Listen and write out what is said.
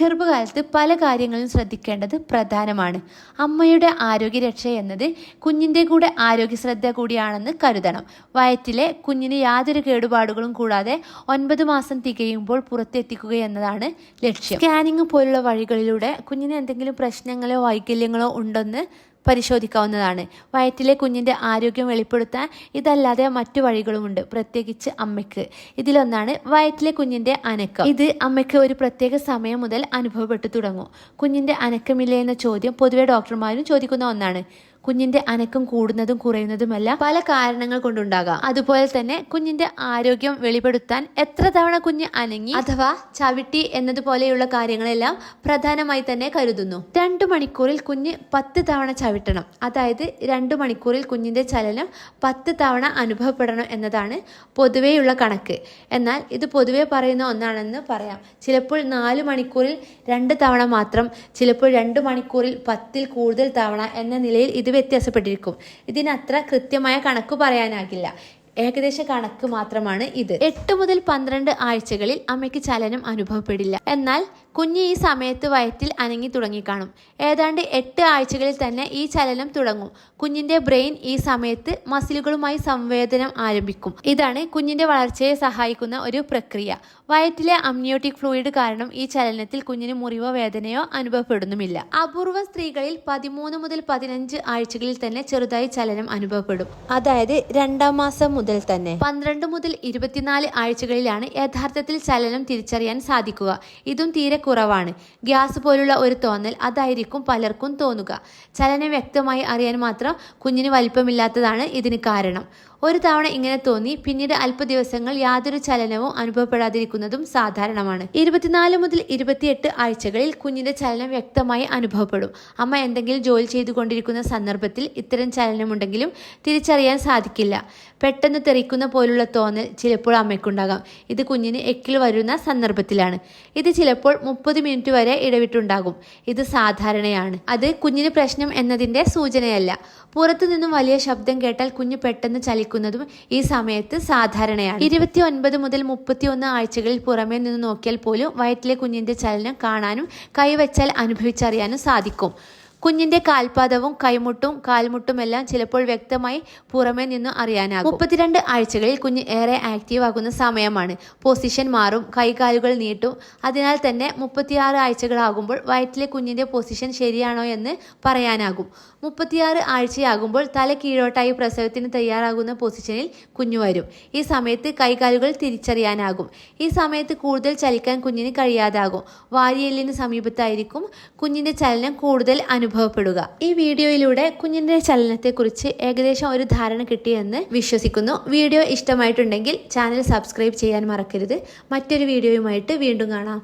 ഗർഭകാലത്ത് പല കാര്യങ്ങളും ശ്രദ്ധിക്കേണ്ടത് പ്രധാനമാണ്. അമ്മയുടെ ആരോഗ്യരക്ഷ എന്നത് കുഞ്ഞിന്റെ കൂടെ ആരോഗ്യ ശ്രദ്ധ കൂടിയാണെന്ന് കരുതണം. വയറ്റിലെ കുഞ്ഞിന് യാതൊരു കേടുപാടുകളും കൂടാതെ ഒൻപത് മാസം തികയുമ്പോൾ പുറത്തെത്തിക്കുക എന്നതാണ് ലക്ഷ്യം. സ്കാനിങ് പോലുള്ള വഴികളിലൂടെ കുഞ്ഞിന് എന്തെങ്കിലും പ്രശ്നങ്ങളോ വൈകല്യങ്ങളോ ഉണ്ടെന്ന് പരിശോധിക്കാവുന്നതാണ്. വയറ്റിലെ കുഞ്ഞിന്റെ ആരോഗ്യം വെളിപ്പെടുത്താൻ ഇതല്ലാതെ മറ്റു വഴികളുമുണ്ട് പ്രത്യേകിച്ച് അമ്മയ്ക്ക്. ഇതിലൊന്നാണ് വയറ്റിലെ കുഞ്ഞിന്റെ അനക്കം. ഇത് അമ്മയ്ക്ക് ഒരു പ്രത്യേക സമയം മുതൽ അനുഭവപ്പെട്ടു തുടങ്ങും. കുഞ്ഞിന്റെ അനക്കമില്ലേ എന്ന ചോദ്യം പൊതുവെ ഡോക്ടർമാരും ചോദിക്കുന്ന ഒന്നാണ്. കുഞ്ഞിന്റെ അനക്കം കൂടുന്നതും കുറയുന്നതുമല്ല പല കാരണങ്ങൾ കൊണ്ടുണ്ടാകാം. അതുപോലെ തന്നെ കുഞ്ഞിന്റെ ആരോഗ്യം വെളിപ്പെടുത്താൻ എത്ര തവണ കുഞ്ഞ് അനങ്ങി അഥവാ ചവിട്ടി എന്നതുപോലെയുള്ള കാര്യങ്ങളെല്ലാം പ്രധാനമായി തന്നെ കരുതുന്നു. രണ്ടു മണിക്കൂറിൽ കുഞ്ഞ് പത്ത് തവണ ചവിട്ടണം. അതായത് രണ്ടു മണിക്കൂറിൽ കുഞ്ഞിന്റെ ചലനം പത്ത് തവണ അനുഭവപ്പെടണം എന്നതാണ് പൊതുവെയുള്ള കണക്ക്. എന്നാൽ ഇത് പൊതുവെ പറയുന്ന ഒന്നാണെന്ന് പറയാം. ചിലപ്പോൾ നാല് മണിക്കൂറിൽ രണ്ട് തവണ മാത്രം ചിലപ്പോൾ രണ്ട് മണിക്കൂറിൽ പത്തിൽ കൂടുതൽ തവണ എന്ന നിലയിൽ ഇത് വ്യത്യാസപ്പെട്ടിരിക്കും. ഇതിനത്ര കൃത്യമായ കണക്ക് പറയാനാകില്ല. ഏകദേശ കണക്ക് മാത്രമാണ് ഇത്. എട്ട് മുതൽ പന്ത്രണ്ട് ആഴ്ചകളിൽ അമ്മയ്ക്ക് ചലനം അനുഭവപ്പെടില്ല. എന്നാൽ കുഞ്ഞ് ഈ സമയത്ത് വയറ്റിൽ അനങ്ങി തുടങ്ങിക്കാണും. ഏതാണ്ട് എട്ട് ആഴ്ചകളിൽ തന്നെ ഈ ചലനം തുടങ്ങും. കുഞ്ഞിന്റെ ബ്രെയിൻ ഈ സമയത്ത് മസിലുകളുമായി സംവേദനം ആരംഭിക്കും. ഇതാണ് കുഞ്ഞിന്റെ വളർച്ചയെ സഹായിക്കുന്ന ഒരു പ്രക്രിയ. വയറ്റിലെ അമ്നിയോട്ടിക് ഫ്ലൂയിഡ് കാരണം ഈ ചലനത്തിൽ കുഞ്ഞിന് മുറിവോ വേദനയോ അനുഭവപ്പെടുന്നുമില്ല. അപൂർവ സ്ത്രീകളിൽ പതിമൂന്ന് മുതൽ പതിനഞ്ച് ആഴ്ചകളിൽ തന്നെ ചെറുതായി ചലനം അനുഭവപ്പെടും. അതായത് രണ്ടാം മാസം മുതൽ തന്നെ. പന്ത്രണ്ട് മുതൽ ഇരുപത്തിനാല് ആഴ്ചകളിലാണ് യഥാർത്ഥത്തിൽ ചലനം തിരിച്ചറിയാൻ സാധിക്കുക. ഇതും തീരെ കുറവാണ്. ഗ്യാസ് പോലുള്ള ഒരു തോന്നൽ അതായിരിക്കും പലർക്കും തോന്നുക. ചലനം വ്യക്തമായി അറിയാൻ മാത്രം കുഞ്ഞിന് വലിപ്പമില്ലാത്തതാണ് ഇതിന് കാരണം. ഒരു തവണ ഇങ്ങനെ തോന്നി പിന്നീട് അല്പ ദിവസങ്ങൾ യാതൊരു ചലനവും അനുഭവപ്പെടാതിരിക്കുന്നതും സാധാരണമാണ്. ഇരുപത്തിനാല് മുതൽ ഇരുപത്തിയെട്ട് ആഴ്ചകളിൽ കുഞ്ഞിന്റെ ചലനം വ്യക്തമായി അനുഭവപ്പെടും. അമ്മ എന്തെങ്കിലും ജോലി ചെയ്തുകൊണ്ടിരിക്കുന്ന സന്ദർഭത്തിൽ ഇത്തരം ചലനമുണ്ടെങ്കിലും തിരിച്ചറിയാൻ സാധിക്കില്ല. പെട്ടെന്ന് തെറിക്കുന്ന പോലുള്ള തോന്നൽ ചിലപ്പോൾ അമ്മയ്ക്കുണ്ടാകാം. ഇത് കുഞ്ഞിന് എക്കിൽ വരുന്ന സന്ദർഭത്തിലാണ്. ഇത് ചിലപ്പോൾ മുപ്പത് മിനിറ്റ് വരെ ഇടവിട്ടുണ്ടാകും. ഇത് സാധാരണയാണ്. അത് കുഞ്ഞിന് പ്രശ്നം എന്നതിന്റെ സൂചനയല്ല. പുറത്തു നിന്നും വലിയ ശബ്ദം കേട്ടാൽ കുഞ്ഞ് പെട്ടെന്ന് ചലിക്കുന്നതും ഈ സമയത്ത് സാധാരണയാണ്. ഇരുപത്തി ഒൻപത് മുതൽ മുപ്പത്തി ഒന്ന് ആഴ്ചകളിൽ പുറമേ നിന്ന് നോക്കിയാൽ പോലും വയറ്റിലെ കുഞ്ഞിന്റെ ചലനം കാണാനും കൈവച്ചാൽ അനുഭവിച്ചറിയാനും സാധിക്കും. കുഞ്ഞിന്റെ കാൽപാദവും കൈമുട്ടും കാൽമുട്ടും എല്ലാം ചിലപ്പോൾ വ്യക്തമായി പുറമേ നിന്ന് അറിയാനാകും. മുപ്പത്തിരണ്ട് ആഴ്ചകളിൽ കുഞ്ഞ് ഏറെ ആക്റ്റീവ് ആകുന്ന സമയമാണ്. പൊസിഷൻ മാറും കൈകാലുകൾ നീട്ടും. അതിനാൽ തന്നെ മുപ്പത്തിയാറ് ആഴ്ചകളാകുമ്പോൾ വയറ്റിലെ കുഞ്ഞിന്റെ പൊസിഷൻ ശരിയാണോ എന്ന് പറയാനാകും. മുപ്പത്തിയാറ് ആഴ്ചയാകുമ്പോൾ തല കീഴോട്ടായി പ്രസവത്തിന് തയ്യാറാകുന്ന പൊസിഷനിൽ കുഞ്ഞു വരും. ഈ സമയത്ത് കൈകാലുകൾ തിരിച്ചറിയാനാകും. ഈ സമയത്ത് കൂടുതൽ ചലിക്കാൻ കുഞ്ഞിന് കഴിയാതാകും. വാരിയെല്ലിന് സമീപത്തായിരിക്കും കുഞ്ഞിന്റെ ചലനം കൂടുതൽ അനുഭവപ്പെടുക. ഈ വീഡിയോയിലൂടെ കുഞ്ഞിന്റെ ചലനത്തെക്കുറിച്ച് ഏകദേശം ഒരു ധാരണ കിട്ടിയെന്ന് വിശ്വസിക്കുന്നു. വീഡിയോ ഇഷ്ടമായിട്ടുണ്ടെങ്കിൽ ചാനൽ സബ്സ്ക്രൈബ് ചെയ്യാൻ മറക്കരുത്. മറ്റൊരു വീഡിയോയുമായിട്ട് വീണ്ടും കാണാം.